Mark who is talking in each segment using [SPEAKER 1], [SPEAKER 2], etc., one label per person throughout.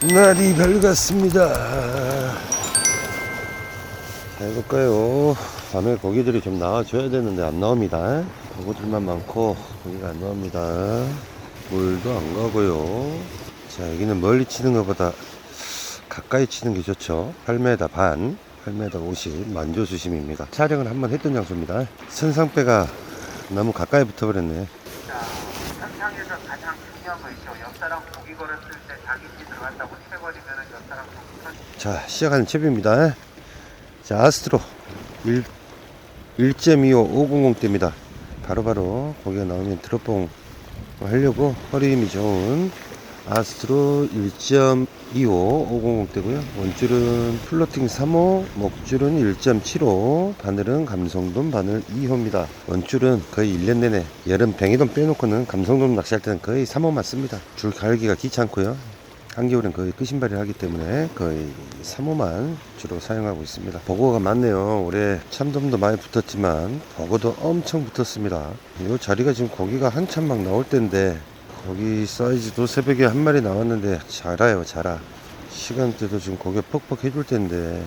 [SPEAKER 1] 날이 밝았습니다. 자, 해볼까요? 밤에 고기들이 좀 나와줘야 되는데 안 나옵니다. 고기들만 많고 고기가 안 나옵니다. 물도 안 가고요. 자, 여기는 멀리 치는 것보다 가까이 치는 게 좋죠. 8m 반, 8m 50 만조수심입니다. 촬영을 한번 했던 장소입니다. 선상배가 너무 가까이 붙어버렸네.
[SPEAKER 2] 자, 현장에서 가장 중요한 거 있죠. 옆 사람 고기 걸었을 때 자,
[SPEAKER 1] 시작하는 첩입니다. 자, 아스트로 1, 1.25 500대입니다. 바로바로 고기가 나오면 드롭봉 하려고 허리 힘이 좋은 아스트로 1.25 500대고요. 원줄은 플로팅 3호, 목줄은 1.75, 바늘은 감성돔 바늘 2호입니다. 원줄은 거의 1년 내내 여름 뱅이돔 빼놓고는 감성돔 낚시할 때는 거의 3호 맞습니다. 줄 갈기가 귀찮고요. 한겨울엔 거의 끝신발이 하기 때문에 거의 3호만 주로 사용하고 있습니다. 버거가 많네요. 올해 참돔도 많이 붙었지만 버거도 엄청 붙었습니다. 이 자리가 지금 고기가 한참 막 나올 때인데 고기 사이즈도 새벽에 한 마리 나왔는데 자라요 자라. 시간대도 지금 고기 퍽퍽 해줄 텐데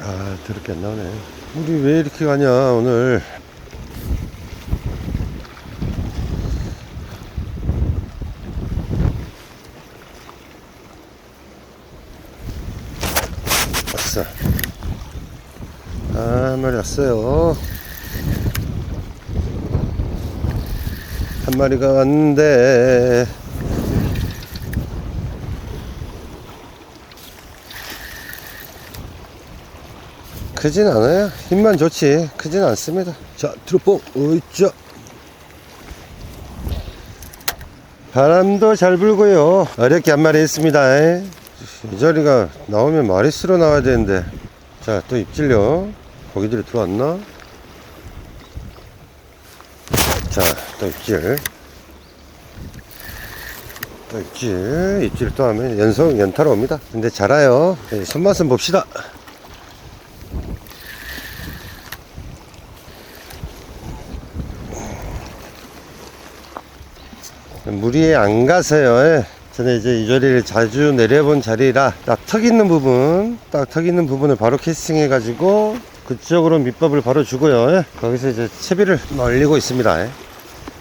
[SPEAKER 1] 아 더럽게 안 나오네 우리 왜 이렇게 가냐 오늘? 왔어. 아, 한 마리 왔어요. 한 마리가 왔는데 크진 않아요. 힘만 좋지. 크진 않습니다. 자, 드롭봉. 어이짜. 바람도 잘 불고요. 어렵게 한 마리 있습니다. 이 자리가 나오면 마리스로 나와야 되는데. 자, 또 입질려. 고기들이 들어왔나? 자, 또 입질. 또 입질. 입질 또 하면 연속 연타로 옵니다. 근데 잘아요. 네, 손맛은 봅시다. 물이 안 가서요. 예. 저는 이제 이 자리를 자주 내려본 자리라 딱 턱 있는 부분, 딱 턱 있는 부분을 바로 캐스팅해 가지고 그쪽으로 밑밥을 바로 주고요. 예. 거기서 이제 채비를 올리고 있습니다. 예.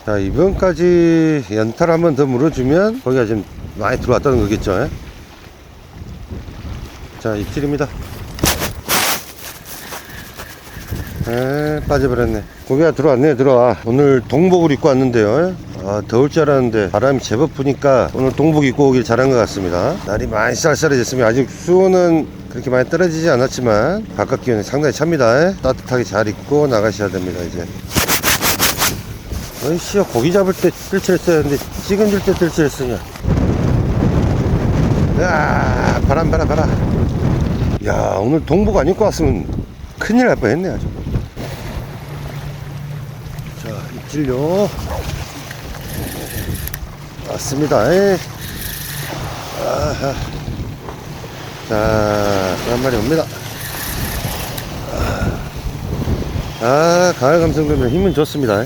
[SPEAKER 1] 자, 이번까지 연타를 한 번 더 물어주면 거기가 지금 많이 들어왔다는 거겠죠. 예. 자, 입질입니다. 에 빠져버렸네 고기가 들어왔네 들어와 오늘 동복을 입고 왔는데요 아 더울 줄 알았는데 바람이 제법 부니까 오늘 동복 입고 오길 잘한 것 같습니다. 날이 많이 쌀쌀해졌으면 아직 수온은 그렇게 많이 떨어지지 않았지만 바깥 기온이 상당히 찹니다. 따뜻하게 잘 입고 나가셔야 됩니다 이제. 어이씨 고기 잡을 때 뜰채했어야 했는데 찌금질 때 뜰채했으냐. 야 바람 바람 바람 야 오늘 동복 안 입고 왔으면 큰일 날 뻔했네 아주. 자, 입질요. 왔습니다. 에. 아하. 자, 또한 마리 옵니다. 아, 아 가을 감성되면 힘은 좋습니다. 어?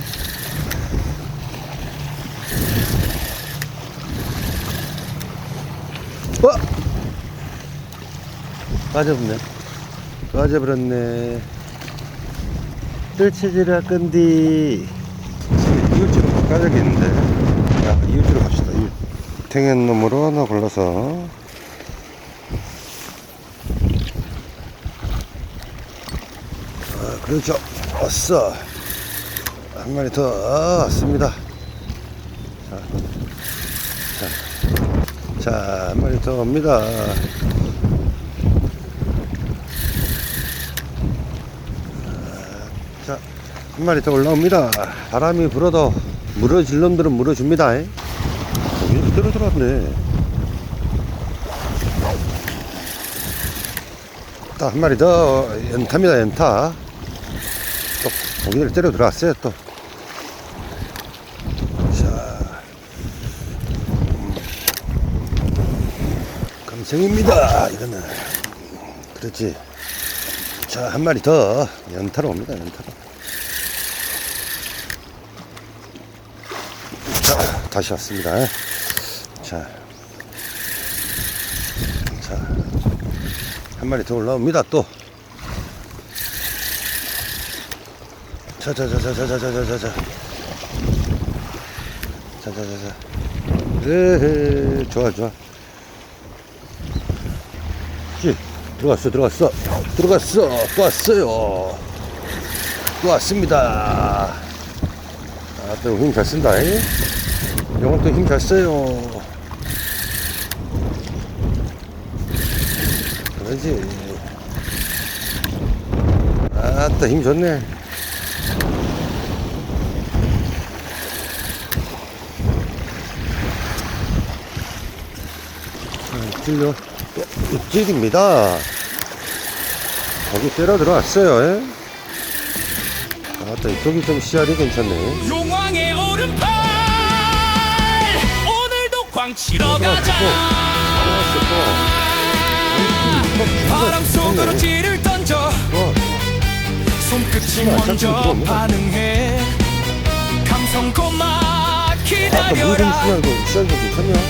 [SPEAKER 1] 빠져버렸네. 빠져버렸네. 뜰채질할 건디 이웃지로 바꿔야겠는데 야 이웃지로 갑시다 이웃 탱엔 놈으로 하나 골라서. 아 그렇죠. 왔어. 한 마리 더 아, 왔습니다. 자한 마리 더 옵니다. 자, 한 마리 더 올라옵니다. 바람이 불어도 물어질 놈들은 물어줍니다. 그대로 들어왔네 딱 한 마리 더 연타입니다 연타. 또 고기를 때려 들어왔어요 또. 자. 감성입니다 이거는. 그렇지. 자 한 마리 더. 연타로 옵니다 연타로. 자 다시 왔습니다. 자, 자, 한 마리 더 올라옵니다. 또. 자, 자, 자, 자, 자, 자, 자, 자, 자, 자, 자, 자, 자, 자. 네, 좋아, 좋아. 씨, 들어갔어, 들어갔어, 들어갔어, 또 왔어요. 또 왔습니다. 아, 또 힘 잘 쓴다. 이 영원 또힘 잘 써요. 그러지. 아, 또힘 좋네. 자, 찔려. 또 입질입니다. 거기 때려 들어왔어요. 예? 아, 또 이쪽이 좀 씨알이 괜찮네.
[SPEAKER 3] 용왕의 오른팔 오늘도 광치러 가자 바람 속으로 찌를 던져. 손끝이 먼저 반응해. 감성 고마 기다려라.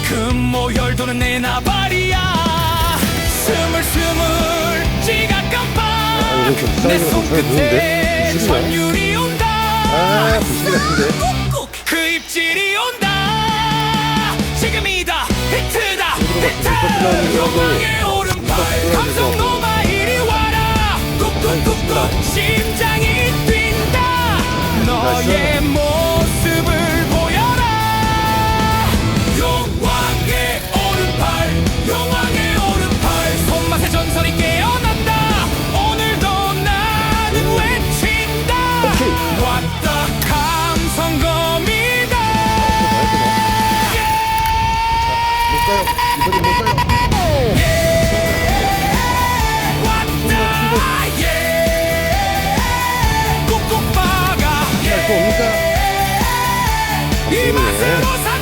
[SPEAKER 3] 금모혈 도는 내 나발이야. 스물 스물 지각 깜빡. 내 손끝에 선율이 온다.
[SPEAKER 1] 아,
[SPEAKER 3] 그 입질이 온다. 지금이다. 히트다. 히트! 영광의 감성 노마 이리 와라 꾹꾹꾹꾹 심장이 뛴다. 너의 모 이 거.